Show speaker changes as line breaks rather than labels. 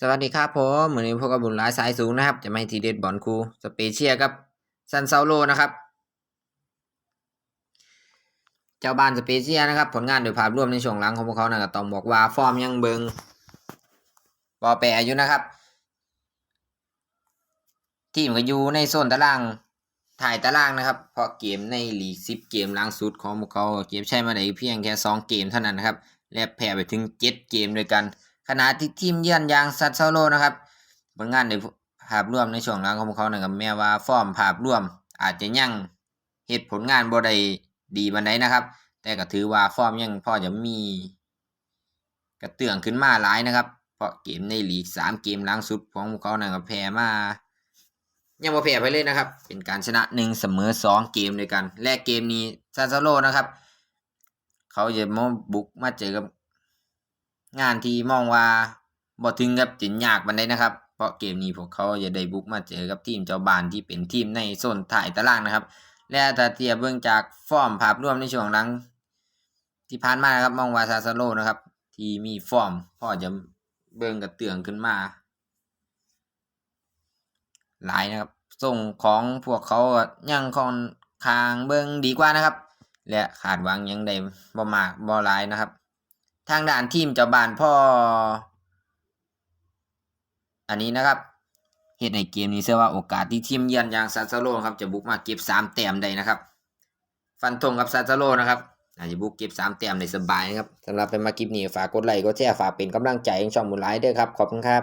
สวัสดีครับผมเหมือนนี้พวกกับบุญหลายสายสูงนะครับ จะไม่ทีเด็ดบอลครูสเปเชียลครับซันเซาโลนะครับ เจ้าบ้านสเปเชียลนะครับ ผลงานโดยภาพรวมในช่วงหลังของพวกเขานะครับต้องบอกว่าฟอร์มยังเบิงปอแปรอยู่นะครับ ทีมก็อยู่ในโซนตารางถ่ายตารางนะครับ เพราะเกมในลีก10เกมหลังสุดของพวกเขาเก็บใช้มาได้เพียงแค่2เกมเท่านั้นนะครับและแพ้ไปถึง7เกมด้วยกัน ขณะที่ทีมเยือนอย่างซัตเซาโลนะครับผลงานในภาพรวมในช่วงหลังของพวกเขานะครับแม้ว่าฟอร์มภาพรวม อาจจะยังเหตุผลงานบ่ได้ดีบันไดนะครับ แต่ก็ถือว่าฟอร์มยังพอจะมีกระเตื้องขึ้นมาหลายนะครับ เพราะเกมในลีกสามเกมหลังสุดของพวกเขานะครับแพ้มายังบ่แพ้ไปเลยนะครับ เป็นการชนะหนึ่งเสมอสองเกมด้วยกัน และเกมนี้ซาซาโลนะครับ เขาจะมาบุกมาเจอกับ งานที่มองว่าบ่ถึงกับจินยากบันได้นะครับ เพราะเกมนี้พวกเขาจะได้บุกมาเจอกับทีมเจ้าบ้านที่เป็นทีมในโซนถ่ายตารางนะครับ และถ้าเทียบเบื้องจากฟอร์มภาพรวมในช่วงหลัง ที่ผ่านมานะครับมองว่าซาซาโลนะครับ ที่มีฟอร์มพอจะเบิ่งกระเตืองขึ้นมา หลายนะครับส่งของพวกเขาก็ยังค่อนข้างเบิ่งดีกว่านะครับ และขาดหวังยังได้บ่มากบ่หลายนะครับ ทางด้านทีมเจ้าบ้านพ่อ อันนี้นะครับเฮ็ดในเกมนี้เชื่อว่าโอกาสที่ทีมเยือนอย่างซาซาโลครับจะบุกมาเก็บสามแต้มได้นะครับ ฟันธงกับซาซาโลนะครับอาจจะบุกเก็บสามแต้มได้สบายนะครับสำหรับเป็นมาคลิปนี้ฝากกดไลค์กดแชร์ฝากเป็นกำลังใจให้ช่องบุญไลท์ด้วยครับขอบคุณครับ